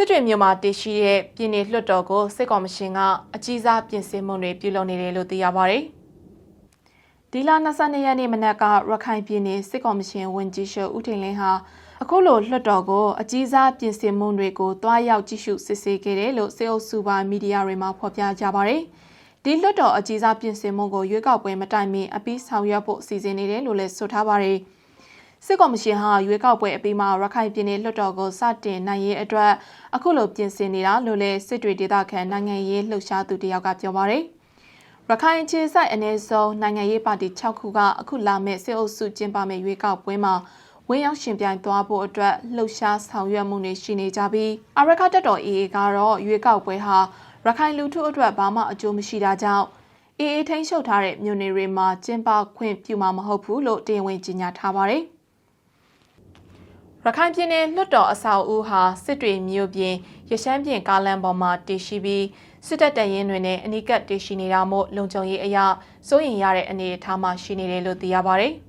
စစ်တွေမြို့မှာတည်ရှိတဲ့ပြည်내လွှတ်တော်ကိုစစ်ကော်မရှင်ကအကြီးစားပြင်ဆင်မှုတွေပြုလုပ်နေတယ်လို့သိရပါတယ်။ဒီလ22ရက်နေ့မနက်ကရခိုင်ပြည်နယ်စစ်ကော်မရှင်ဝန်ကြီးချုပ်ဦးထင်လင်းဟာအခုလိုလွှတ်တော်ကိုအကြီးစားပြင်ဆင်မှုတွေကိုတွားရောက်ကြည့်ရှုစစ်ဆေးခဲ့တယ်လို့စစ်အုပ်စုပိုင်းမီဒီယာတွေမှာဖော်ပြကြပါတယ်။ဒီလွှတ်တော်အကြီးစားပြင်ဆင်မှုကိုရွေးကောက်ပွဲမတိုင်မီအပြီးဆောင်ရွက်ဖို့စီစဉ်နေတယ်လို့လည်းဆိုထားပါတယ်။ စစ်ကော်မရှင်ဟာရွေးကောက်ပွဲအပြီးမှာရခိုင်ပြည်နယ်လွှတ်တော်ကိုစတင်နိုင်ရေးအတွက်အခုလိုပြင်ဆင်နေတာလို့လည်းစစ်တွေဒေသခံနိုင်ငံရေးလှုပ်ရှားသူတယောက်ကပြောပါတယ်။ရခိုင်ခြေဆိုင်အနေဆုံးနိုင်ငံရေးပါတီ6ခုကအခုလာမယ့်စစ်အုပ်စုကျင်းပမယ့်ရွေးကောက်ပွဲမှာဝင်းရောက်ရှင်ပြိုင်သွားဖို့အတွက်လှုပ်ရှားဆောင်ရွက်မှုတွေရှိနေကြပြီးအရခတက်တော် AA ကတော့ရွေးကောက်ပွဲဟာရခိုင်လူထုအတွက်ဘာမှအကျိုးမရှိတာကြောင့်အေးအေးထိန်းချုပ်ထားတဲ့မြို့နယ်တွေမှာကျင်းပခွင့်ပြုမှာမဟုတ်ဘူးလို့တရားဝင်ကြေညာထားပါတယ်။ ရခိုင်ပြည်နယ်လွှတ်တော်အဆောက်အဦဟာစစ်တွေမြို့ပြင်ရရှမ်းပြင်ကားလမ်းပေါ်မှာတည်ရှိပြီးစစ်တပ်တရင်တွေနဲ့အနီးကပ်တည်ရှိနေတာမို့လုံခြုံရေးအရစိုးရင်ရတဲ့အနေအထားမှာရှိနေတယ်လို့သိရပါတယ်။